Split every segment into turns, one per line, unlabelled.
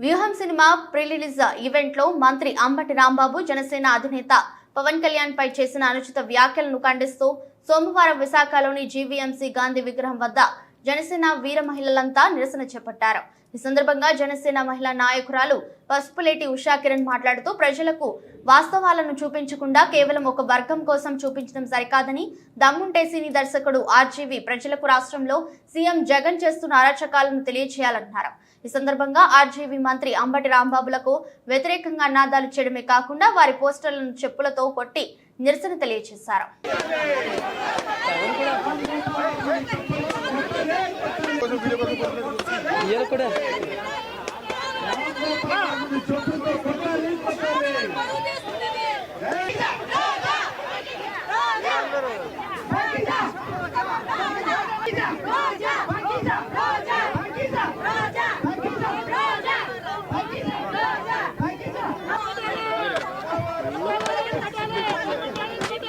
వ్యూహం cinema pre-release ఈవెంట్లో మంత్రి అంబటి రాంబాబు జనసేన అధినేత పవన్ కళ్యాణ్ పై చేసిన అనుచిత వ్యాఖ్యలను ఖండిస్తూ సోమవారం విశాఖలోని జీవీఎంసీ గాంధీ విగ్రహం వద్ద జనసేన వీర మహిళలంతా నిరసన చేపట్టారు. ఈ సందర్భంగా జనసేన మహిళా నాయకురాలు పసుపులేటి ఉషా కిరణ్ మాట్లాడుతూ ప్రజలకు వాస్తవాలను చూపించకుండా కేవలం ఒక వర్గం కోసం చూపించడం సరికాదని దమ్ముంటే సినీ దర్శకుడు ఆర్జీవి ప్రజలకు రాష్ట్రంలో సీఎం జగన్ చేస్తున్న అరాచకాలను తెలియచేయాలన్నారు ఈ సందర్భంగా ఆర్జీవి మంత్రి అంబటి రాంబాబులకు వ్యతిరేకంగా నాదాలు చేయడమే కాకుండా వారి పోస్టర్లను చెప్పులతో కొట్టి నిరసన తెలియజేశారు
ఇయ్యాలి కూడా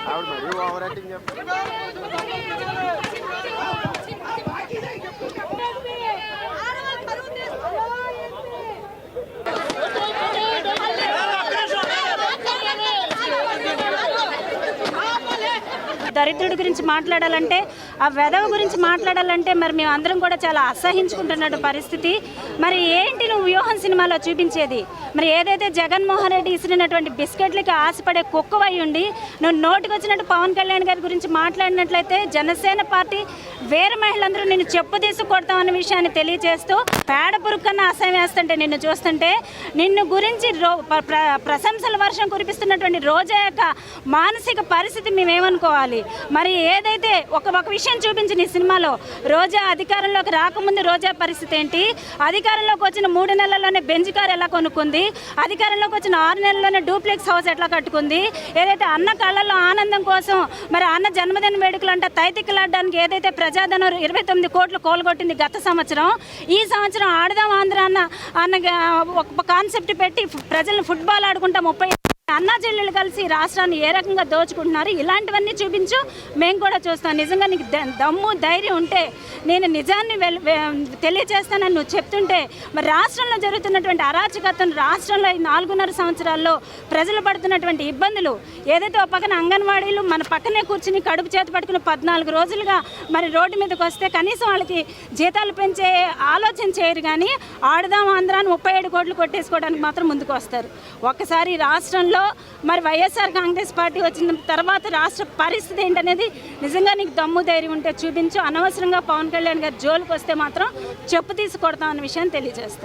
ఆవిడ మరీ ఓవర్ యాక్టింగ్ చేస్తారు
దరిద్రుడి గురించి మాట్లాడాలంటే ఆ వెధవ గురించి మాట్లాడాలంటే మరి మేము అందరం కూడా చాలా అసహించుకుంటున్నట్టు పరిస్థితి. మరి ఏంటి నువ్వు వ్యూహం సినిమాలో చూపించేది? మరి ఏదైతే జగన్మోహన్ రెడ్డి ఇసిరినటువంటి బిస్కెట్లకి ఆశపడే కుక్కవై ఉండి నువ్వు నోటికి వచ్చినట్టు పవన్ కళ్యాణ్ గారి గురించి మాట్లాడినట్లయితే జనసేన పార్టీ వేరే మహిళలందరూ నిన్ను చెప్పు తీసి కొడతామన్న విషయాన్ని తెలియజేస్తూ పేడ పురుక్కన్న అసహ్యం వేస్తుంటే నిన్ను చూస్తుంటే నిన్ను గురించి రో ప్ర- ప్రశంసల వర్షం కురిపిస్తున్నటువంటి రోజా యొక్క మానసిక పరిస్థితి మేమేమనుకోవాలి? మరి ఏదైతే ఒక ఒక విషయం చూపించి నీ సినిమాలో రోజా అధికారంలోకి రాకముందు రోజా పరిస్థితి ఏంటి? అధికారంలోకి వచ్చిన మూడు నెలల్లోనే బెంజ్ కార్ ఎలా కొనుక్కుంది? అధికారంలోకి వచ్చిన ఆరు నెలల్లోనే డూప్లెక్స్ హౌస్ ఎట్లా కట్టుకుంది? ఏదైతే అన్న కళ్ళల్లో ఆనందం కోసం మరి అన్న జన్మదిన వేడుకలు అంటే తైతిక్కలాడడానికి ఏదైతే ప్రజాధనం ఇరవై తొమ్మిది కోట్లు కోలుగొట్టింది గత సంవత్సరం ఈ సంవత్సరం ఆడదాం ఆంధ్ర అన్న అన్న ఒక కాన్సెప్ట్ పెట్టి ప్రజలను ఫుట్బాల్ ఆడుకుంటా ముప్పై అన్నా చెల్లెలు కలిసి రాష్ట్రాన్ని ఏ రకంగా దోచుకుంటున్నారు? ఇలాంటివన్నీ చూపించు. మేము కూడా చూస్తాం. నిజంగా నీకు ద- దమ్ము ధైర్యం ఉంటే నేను నిజాన్ని వెల్- తెలియజేస్తానని నువ్వు చెప్తుంటే మరి రాష్ట్రంలో జరుగుతున్నటువంటి అరాచకత్వం రాష్ట్రంలో ఈ నాలుగున్నర సంవత్సరాల్లో ప్రజలు పడుతున్నటువంటి ఇబ్బందులు ఏదైతే ఒక పక్కన అంగన్వాడీలు మన పక్కనే కూర్చుని కడుపు చేతి పట్టుకుని పద్నాలుగు రోజులుగా మరి రోడ్డు మీదకి వస్తే కనీసం వాళ్ళకి జీతాలు పెంచే ఆలోచన చేయరు కానీ ఆడదాం ఆంధ్రాన్ని ముప్పై ఏడు కోట్లు కొట్టేసుకోవడానికి మాత్రం ముందుకు వస్తారు. ఒక్కసారి రాష్ట్రంలో మరి వైఎస్ఆర్ కాంగ్రెస్ పార్టీ వచ్చిన తర్వాత రాష్ట్ర పరిస్థితి ఏంటనేది నిజంగా నీకు దమ్ము ధైర్యం ఉంటే చూపించు. అనవసరంగా పవన్ కళ్యాణ్ గారి జోలికి వస్తే మాత్రం చెప్పు తీసి కొడతాం అన్న విషయాన్ని తెలియజేస్తాను.